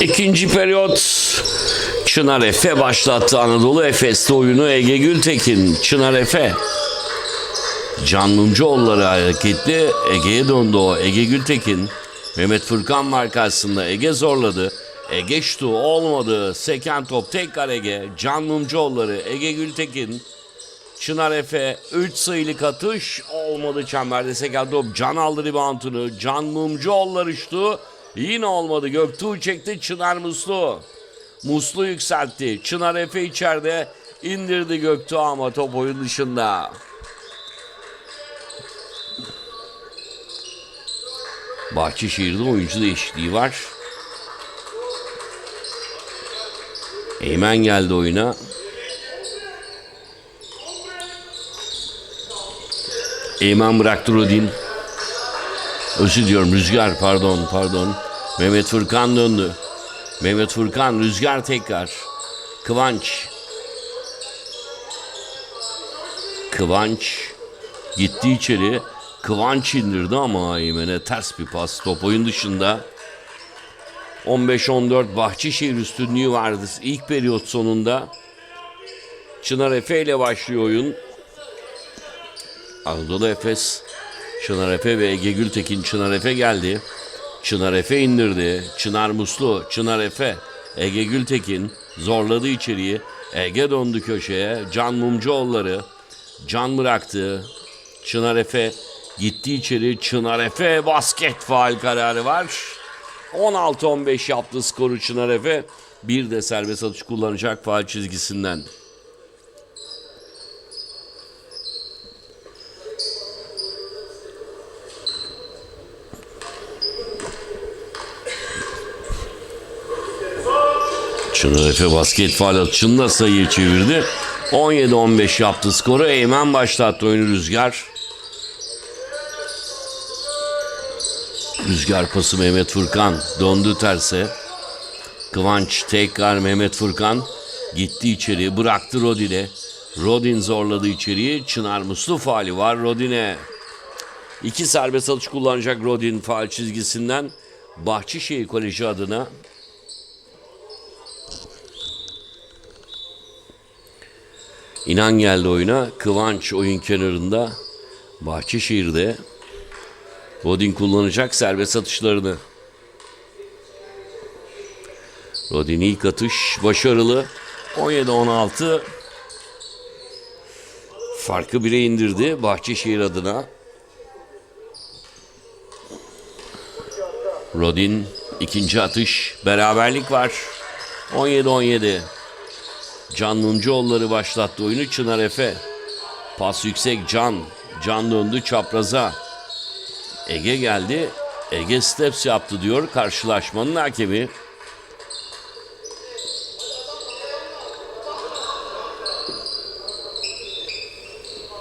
İkinci periyot Çınar Efe başlattı Anadolu Efes'te oyunu Ege Gültekin. Çınar Efe. Can Mumcuoğulları hareketli. Ege'ye döndü o. Ege Gültekin. Mehmet Furkan markasında Ege zorladı. Ege şutu olmadı. Seken top tekrar Ege. Can Mumcuoğulları. Ege Gültekin. Çınar Efe 3 sayılık atış olmadı çemberde seken top. Can aldı ribantını. Can Mumcuoğulları şutu. Yine olmadı. Göktuğ çekti. Çınar Muslu. Muslu yükseltti. Çınar Efe içeride indirdi Göktuğ ama top oyun dışında. Bahçeşehir'de oyuncu değişikliği var. Eymen geldi oyuna. Eymen bıraktı Rodin. Özür diliyorum Rüzgar pardon pardon. Mehmet Furkan döndü. Mehmet Furkan Rüzgar tekrar. Kıvanç. Kıvanç gitti içeri. Kıvanç indirdi ama Eymen'e ters bir pas. Top oyun dışında. 15-14 Bahçeşehir üstünlüğü vardı ilk periyot sonunda. Çınar Efe ile başlıyor oyun. Anadolu Efes, Çınar Efe ve Ege Gültekin Çınar Efe geldi. Çınar Efe indirdi. Çınar Muslu, Çınar Efe, Ege Gültekin zorladı içeriği. Ege döndü köşeye. Can Mumcuoğulları. Can bıraktı. Çınar Efe gitti içeri. Çınar Efe basket faal kararı var. 16-15 yaptı skoru Çınar Efe. Bir de serbest atış kullanacak faal çizgisinden. Çınar Efe basket faal atışında sayıyı çevirdi. 17-15 yaptı skoru. Eymen başlattı oyunu Rüzgar. Rüzgar pası Mehmet Furkan. Döndü terse. Kıvanç tekrar Mehmet Furkan. Gitti içeri bıraktı Rodin'e. Rodin zorladı içeriği. Çınar Muslu faali var Rodin'e. İki serbest atış kullanacak Rodin faal çizgisinden. Bahçeşehir Koleji adına İnan geldi oyuna. Kıvanç oyun kenarında. Bahçeşehir'de. Rodin kullanacak serbest atışlarını. Rodin ilk atış başarılı. 17-16 farkı bire indirdi Bahçeşehir adına. Rodin ikinci atış beraberlik var. 17-17 Can Mumcuoğulları başlattı oyunu Çınar Efe. Pas yüksek Can. Can döndü çapraza. Ege geldi. Ege steps yaptı diyor karşılaşmanın hakemi.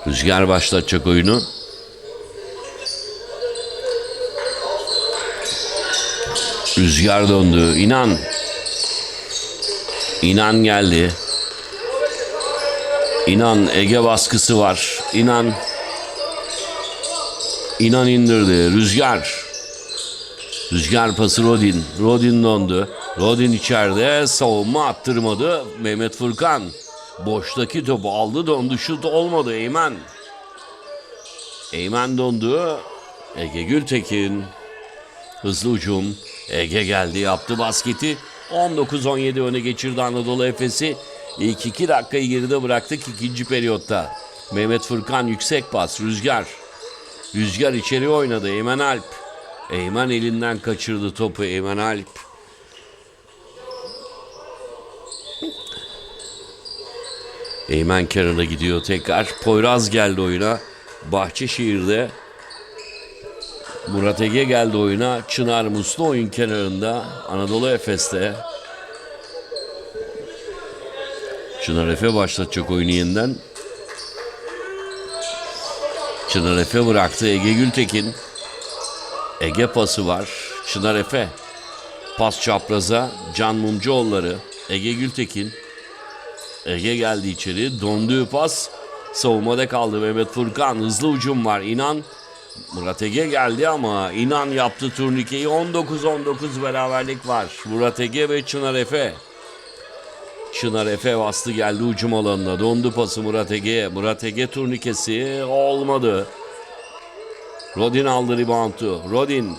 Rüzgar başlatacak oyunu. Rüzgar döndü. İnan. İnan geldi. İnan Ege baskısı var. İnan. İnan indirdi. Rüzgar. Rüzgar pası Rodin. Rodin dondu. Rodin içeride savunma attırmadı. Mehmet Furkan. Boştaki topu aldı dondu. Şut olmadı Eymen. Eymen dondu. Ege Gültekin. Hızlı ucum. Ege geldi yaptı basketi. 19-17 öne geçirdi Anadolu Efes'i. İlk iki dakikayı geride bıraktık ikinci periyotta. Mehmet Furkan yüksek pas. Rüzgar. Rüzgar içeri oynadı. Eymen Alp. Eymen elinden kaçırdı topu. Eymen Alp. Eymen kenara gidiyor tekrar. Poyraz geldi oyuna. Bahçeşehir'de Murat Ege geldi oyuna. Çınar Muslu oyun kenarında. Anadolu Efes'te. Çınar Efe başlatacak oyunu yeniden. Çınar Efe bıraktı. Ege Gültekin. Ege pası var. Çınar Efe. Pas çapraza. Can Mumcuoğulları. Ege Gültekin. Ege geldi içeri. Donduğu pas. Savunmada kaldı Mehmet Furkan. Hızlı ucum var. İnan Murat Ege geldi ama inan yaptı turnikeyi 19-19 beraberlik var. Murat Ege ve Çınar Efe. Çınar Efe bastı geldi ucum alanına. Dondu pası Murat Ege. Murat Ege turnikesi olmadı. Rodin aldı reboundu. Rodin.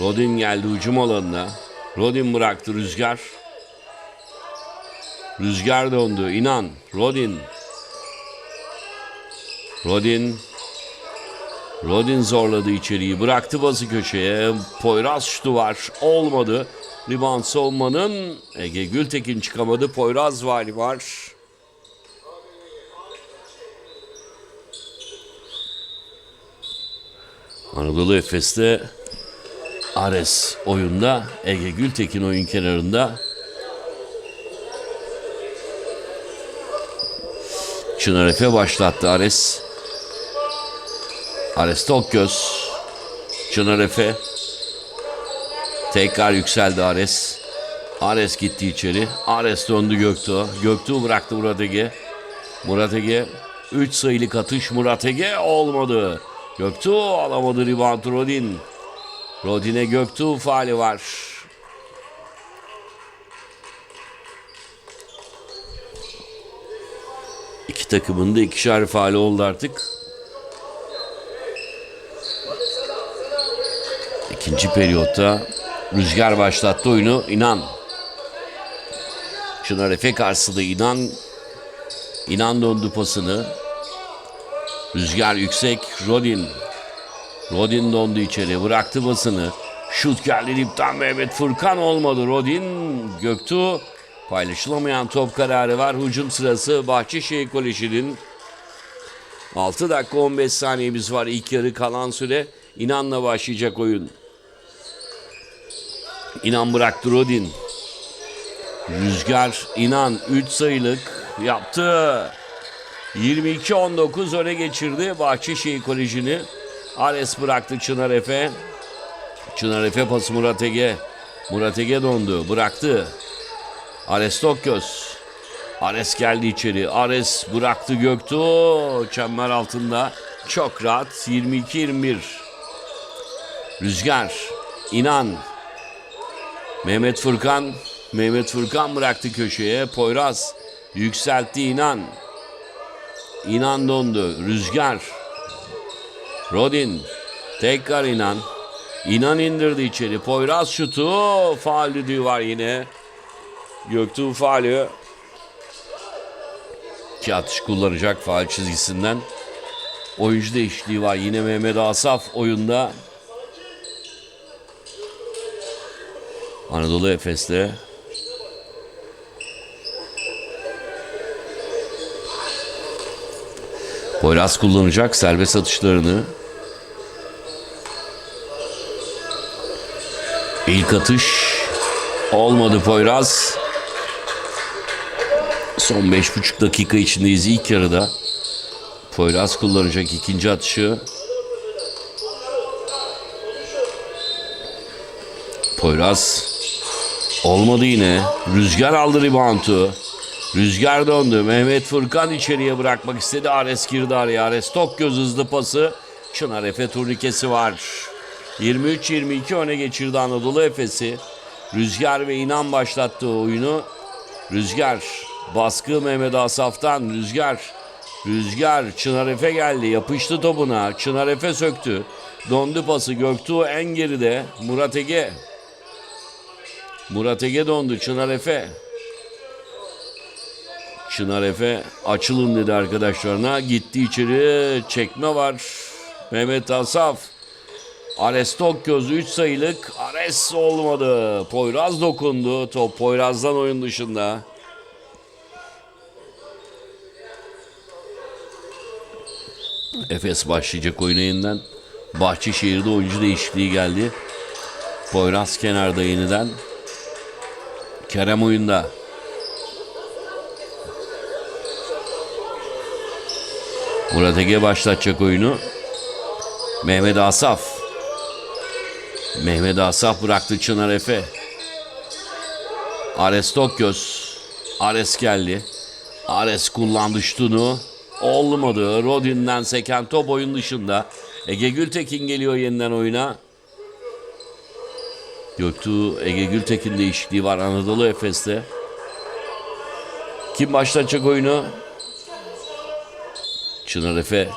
Rodin geldi ucum alanına. Rodin bıraktı Rüzgar. Rüzgar döndü. İnan. Rodin. Rodin. Rodin zorladı içeriği. Bıraktı bazı köşeye. Poyraz şutu var. Olmadı. Rebound savunmanın Ege Gültekin çıkamadı. Poyraz vali var. Anadolu Efes'te Ares oyunda. Ege Gültekin oyun kenarında. Çınar Efe başlattı Ares. Ares Tokgöz. Çınar Efe. Tekrar yükseldi Ares. Ares gitti içeri. Ares döndü Göktuğ. Göktuğ bıraktı Murat Ege. Murat Ege. 3 sayılık atış Murat Ege olmadı. Göktuğ alamadı rebound Rodin. Rodin'e Göktuğ faali var. İki takımın da ikişer faali oldu artık. İkinci periyotta Rüzgar başlattı oyunu. İnan. Çınar Efe karşısında İnan. İnan döndü pasını. Rüzgar yüksek. Rodin. Rodin dondu içeri. Bıraktı basını. Şut geldi dipten Mehmet Furkan olmadı. Rodin Göktuğ. Paylaşılamayan top kararı var. Hücum sırası Bahçeşehir Koleji'nin 6 dakika 15 saniyemiz var. İlk yarı kalan süre İnan'la başlayacak oyun. İnan bıraktı Rodin. Rüzgar İnan 3 sayılık yaptı. 22-19 öne geçirdi Bahçeşehir Koleji'ni. Ares bıraktı Çınar Efe. Çınar Efe pası Murat Ege. Murat Ege dondu. Bıraktı. Ares Tokgöz. Ares geldi içeri. Ares bıraktı Göktuğ. Çember altında. Çok rahat. 22-21. Rüzgar. İnan. Mehmet Furkan. Mehmet Furkan bıraktı köşeye. Poyraz. Yükseltti İnan. İnan dondu. Rüzgar. Rodin. Tekrar İnan. İnan indirdi içeri. Poyraz şutu. Faal düdüğü var yine. Göktuğ faali. İki atış kullanacak faal çizgisinden. Oyuncu değişikliği var. Yine Mehmet Asaf oyunda. Anadolu Efes'te Poyraz kullanacak serbest atışlarını. İlk atış olmadı Poyraz. Son beş buçuk dakika içindeyiz ilk yarıda. Poyraz kullanacak ikinci atışı. Poyraz olmadı yine. Rüzgar aldı reboundu. Rüzgar döndü. Mehmet Furkan içeriye bırakmak istedi. Ares girdi araya. Ares tok göz hızlı pası. Çınar Efe turnikesi var. 23-22 öne geçirdi Anadolu Efes'i. Rüzgar ve İnan başlattı oyunu. Rüzgar baskı Mehmet Asaf'tan. Rüzgar Rüzgar Çınar Efe geldi. Yapıştı topuna. Çınar Efe söktü. Dondu pası. Göktuğ en geride. Murat Ege. Murat Ege dondu. Çınar Efe. Çınar Efe açılın dedi arkadaşlarına. Gitti içeri. Çekme var. Mehmet Asaf. Ares Tokgöz 3 sayılık. Ares olmadı. Poyraz dokundu. Top Poyraz'dan oyun dışında. Efes başlayacak oyuna yeniden. Bahçeşehir'de oyuncu değişikliği geldi. Poyraz kenarda yeniden. Kerem oyunda. Murat Ege başlatacak oyunu. Mehmet Asaf. Mehmet Asaf bıraktı Çınar Efe. Ares Tokgöz. Ares geldi. Ares kullandı şutunu. Olmadı. Rodin'den seken top oyun dışında. Ege Gültekin geliyor yeniden oyuna. Göktuğ Ege Gültekin değişikliği var Anadolu Efes'te. Kim başlatacak oyunu? Çınar Efe.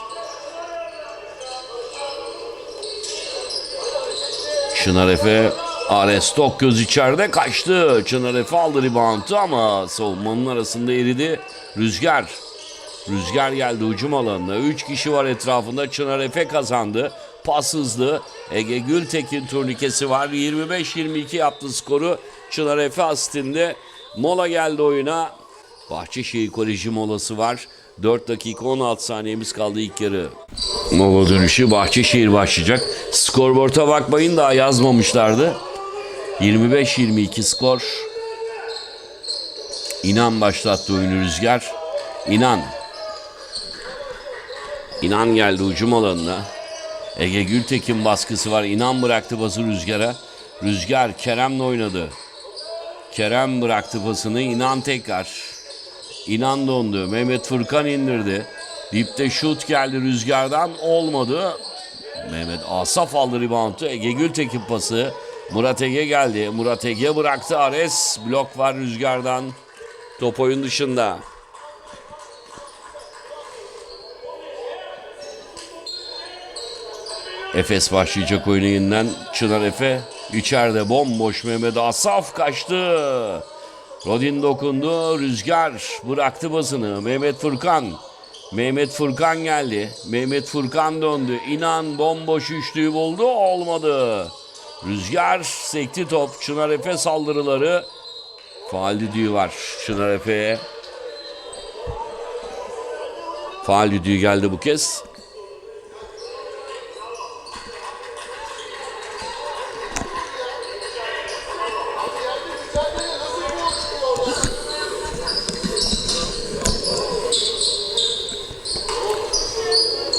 Çınar Efe Ares göz içeride kaçtı. Çınar Efe aldı reboundu ama savunmanın arasında eridi. Rüzgar. Rüzgar geldi hücum alanına. 3 kişi var etrafında. Çınar Efe kazandı. Pas hızlı. Ege Gültekin turnikesi var. 25-22 yaptı skoru. Çınar Efe asistinde. Mola geldi oyuna. Bahçeşehir Koleji molası var. 4 dakika 16 saniyemiz kaldı ilk yarı. Mola dönüşü Bahçeşehir başlayacak. Skorboard'a bakmayın daha yazmamışlardı. 25-22 skor. İnan başlattı oyunu Rüzgar. İnan. İnan geldi hücum alanına. Ege Gültekin baskısı var. İnan bıraktı bası Rüzgar'a. Rüzgar Kerem'le oynadı. Kerem bıraktı pasını. İnan tekrar. İnan dondu. Mehmet Furkan indirdi. Dipte şut geldi Rüzgar'dan. Olmadı. Mehmet Asaf aldı reboundu. Ege Gültekin pası. Murat Ege geldi. Murat Ege bıraktı Ares. Blok var Rüzgar'dan. Top oyun dışında. Efes başlayacak yeniden. Çınar Efe içeride bomboş Mehmet Asaf kaçtı. Rodin dokundu. Rüzgar bıraktı basını. Mehmet Furkan. Mehmet Furkan geldi. Mehmet Furkan döndü. İnan bomboş üçlüyü buldu. Olmadı. Rüzgar sekti top. Çınar Efe saldırıları. Faal düdüğü var Çınar Efe'ye. Faal düdüğü geldi bu kez.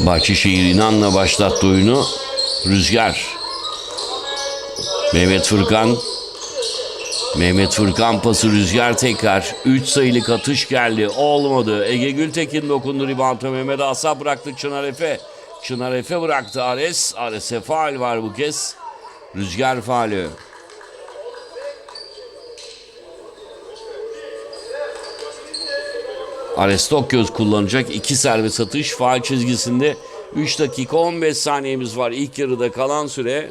Bahçeşehir İnan'la başlattı oyunu. Rüzgar. Mehmet Furkan. Mehmet Furkan pası Rüzgar tekrar. 3 sayılık atış geldi. Olmadı. Ege Gültekin dokundu ribantı. Mehmet Asaf bıraktı Çınar Efe. Çınar Efe bıraktı Ares. Ares'e faal var bu kez. Rüzgar faali. Aristokyos kullanacak. iki serbest atış faal çizgisinde 3 dakika 15 saniyemiz var. İlk yarıda kalan süre.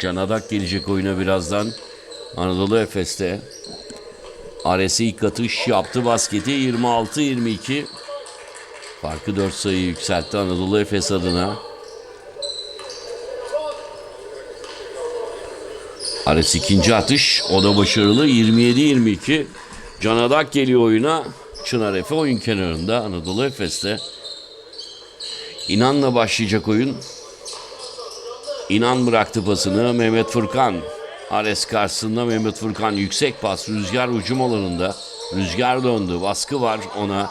Canadak gelecek oyuna birazdan. Anadolu Efes'te. Ares'e ilk atış yaptı basketi 26-22. Farkı 4 sayı yükseltti Anadolu Efes adına. Ares ikinci atış. O da başarılı. 27-22. Canadak geliyor oyuna. Çınar Efe oyun kenarında Anadolu Efes'te. İnan'la başlayacak oyun. İnan bıraktı pasını Mehmet Furkan. Ares karşısında Mehmet Furkan yüksek pas rüzgar ucum alanında. Rüzgar döndü baskı var ona.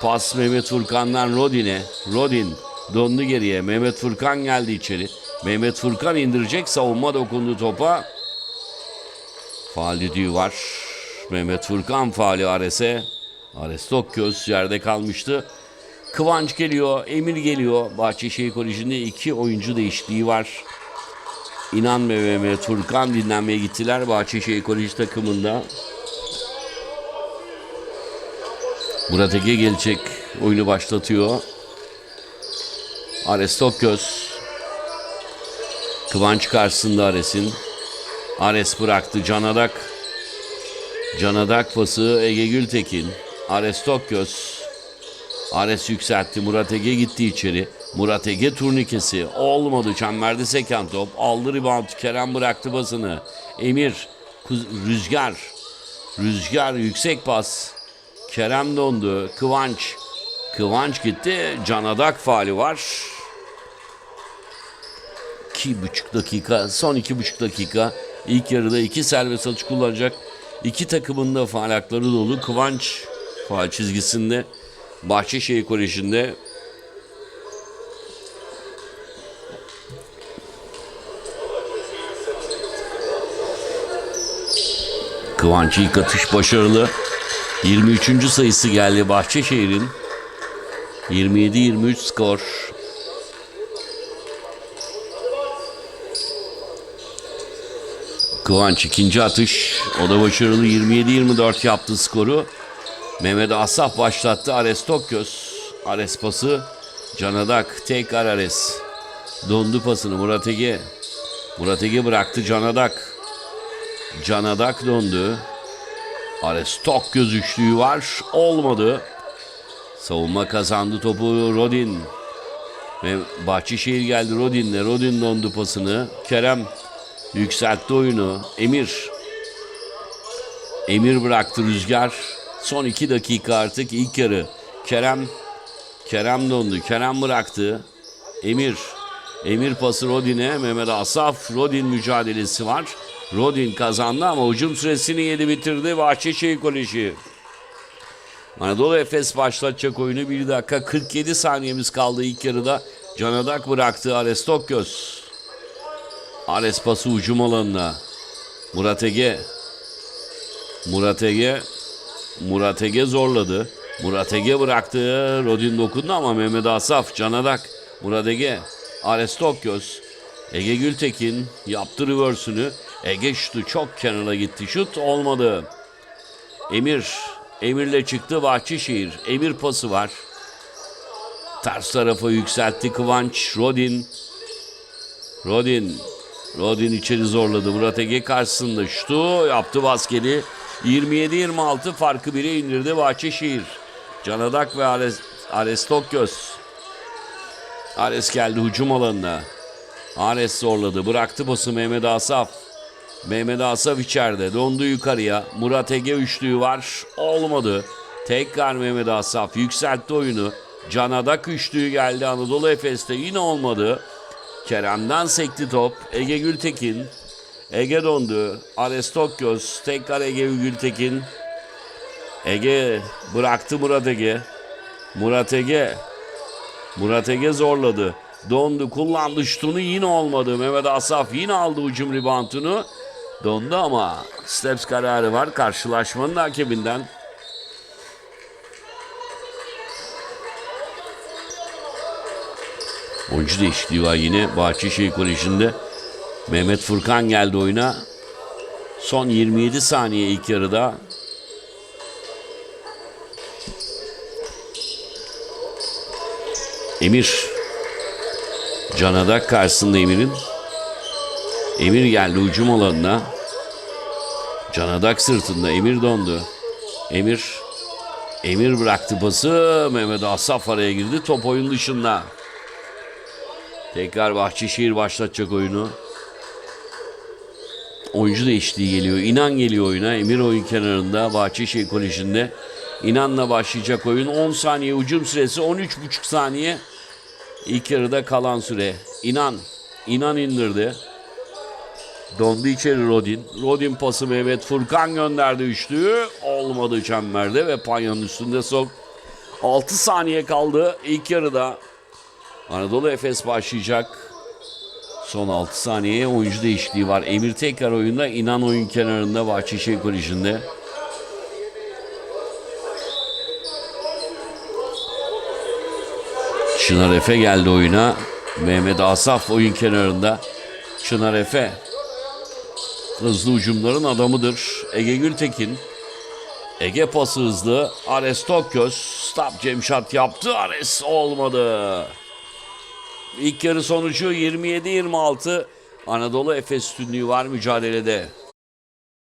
Pas Mehmet Furkan'dan Rodin'e. Rodin döndü geriye. Mehmet Furkan geldi içeri. Mehmet Furkan indirecek savunma dokundu topa. Faal düdüğü var. Mehmet Furkan faali Ares'e. Ares Tokgöz yerde kalmıştı. Kıvanç geliyor, Emir geliyor. Bahçeşehir Koleji'nde iki oyuncu değişikliği var. İnan ve Mehmet Furkan dinlenmeye gittiler Bahçeşehir Koleji takımında. Murat Ege gelecek. Oyunu başlatıyor. Ares Tokgöz. Kıvanç karşısında Ares'in. Ares bıraktı Canadak. Canadak pası Ege Gültekin. Ares Tokgöz. Ares yükseltti. Murat Ege gitti içeri. Murat Ege turnikesi. Olmadı. Çemberde seken top. Aldı rebound. Kerem bıraktı basını. Emir. Rüzgar. Rüzgar yüksek pas. Kerem dondu. Kıvanç. Kıvanç gitti. Canadak faali var. İki buçuk dakika. Son iki buçuk dakika. İlk yarıda iki serbest atış kullanacak. İki takımın da faal hakları dolu. Kıvanç faal çizgisinde. Bahçeşehir Koleji'nde Kıvanç ilk atış başarılı. 23. sayısı geldi Bahçeşehir'in. 27-23 skor. Kıvanç ikinci atış. O da başarılı 27-24 yaptı skoru. Mehmet Asaf başlattı. Ares Tokgöz. Ares pası. Canadak. Tekrar Ares. Dondu pasını Murat Ege. Murat Ege bıraktı Canadak. Canadak döndü. Ares Tokgöz üçlüğü var. Olmadı. Savunma kazandı topu Rodin. Ve Bahçeşehir geldi Rodin'le. Rodin dondu pasını. Kerem yükseltti oyunu. Emir. Emir bıraktı Rüzgar. Son iki dakika artık ilk yarı. Kerem Kerem dondu. Kerem bıraktı. Emir. Emir pası Rodin'e. Mehmet Asaf. Rodin mücadelesi var. Rodin kazandı ama hücum süresini yedi bitirdi. Bahçeşehir Koleji. Anadolu Efes başlatacak oyunu 1 dakika 47 saniyemiz kaldı ilk yarıda. Canadak bıraktı Ares Tokgöz. Ares pası hücum alanına. Murat Ege. Murat Ege. Murat Ege zorladı. Murat Ege bıraktı. Rodin dokundu ama Mehmet Asaf, Canadak, Murat Ege, Ares Tokgöz. Ege Gültekin yaptı reverse'ünü. Ege şutu çok kenara gitti. Şut olmadı. Emir. Emir'le çıktı Bahçeşehir. Emir pası var. Ters tarafa yükseltti Kıvanç. Rodin. Rodin. Rodin içeri zorladı. Murat Ege karşısında şutu yaptı basketi. 27-26 farkı 1'e indirdi Bahçeşehir. Canadak ve Ares, Ares Tokgöz. Ares geldi hücum alanına. Ares zorladı. Bıraktı pası Mehmet Asaf. Mehmet Asaf içeride. Dondu yukarıya. Murat Ege üçlüğü var. Olmadı. Tekrar Mehmet Asaf yükseltti oyunu. Canadak üçlüğü geldi Anadolu Efes'te. Yine olmadı. Kerem'den sekti top. Ege Gültekin. Ege dondu. Ares Tokgöz. Tekrar Ege Gültekin. Ege bıraktı Murat Ege. Murat Ege. Murat Ege zorladı. Dondu kullandı şutunu yine olmadı. Mehmet Asaf yine aldı hücum ribantını. Dondu ama steps kararı var karşılaşmanın hakebinden. Oyuncu değişikliği var yine Bahçeşehir Koleji'nde. Mehmet Furkan geldi oyuna. Son 27 saniye ilk yarıda. Emir. Canadak karşısında Emir'in. Emir geldi hücum alanına. Canadak sırtında Emir dondu. Emir Emir bıraktı pası. Mehmet Asaf araya girdi. Top oyun dışında. Tekrar Bahçeşehir başlatacak oyunu. Oyuncu değişikliği geliyor. İnan geliyor oyuna. Emir oyun kenarında Bahçeşehir Koleji'nde. İnan'la başlayacak oyun. 10 saniye hücum süresi. 13,5 saniye ilk yarıda kalan süre. İnan. İnan indirdi. Dondu içeri Rodin. Rodin pası Mehmet Furkan gönderdi üçlüyü. Olmadı çemberde ve panyanın üstünde sok. 6 saniye kaldı ilk yarıda. Anadolu Efes başlayacak. Son 6 saniyeye oyuncu değişikliği var. Emir tekrar oyunda. İnan oyun kenarında Bahçeşehir Koleji'nde. Çınar Efe geldi oyuna. Mehmet Asaf oyun kenarında. Çınar Efe. Hızlı hücumların adamıdır. Ege Gültekin. Ege pası hızlı. Ares Tokgöz. Stop Cemşat yaptı. Ares olmadı. İlk yarı sonucu 27-26. Anadolu Efes üstünlüğü var mücadelede.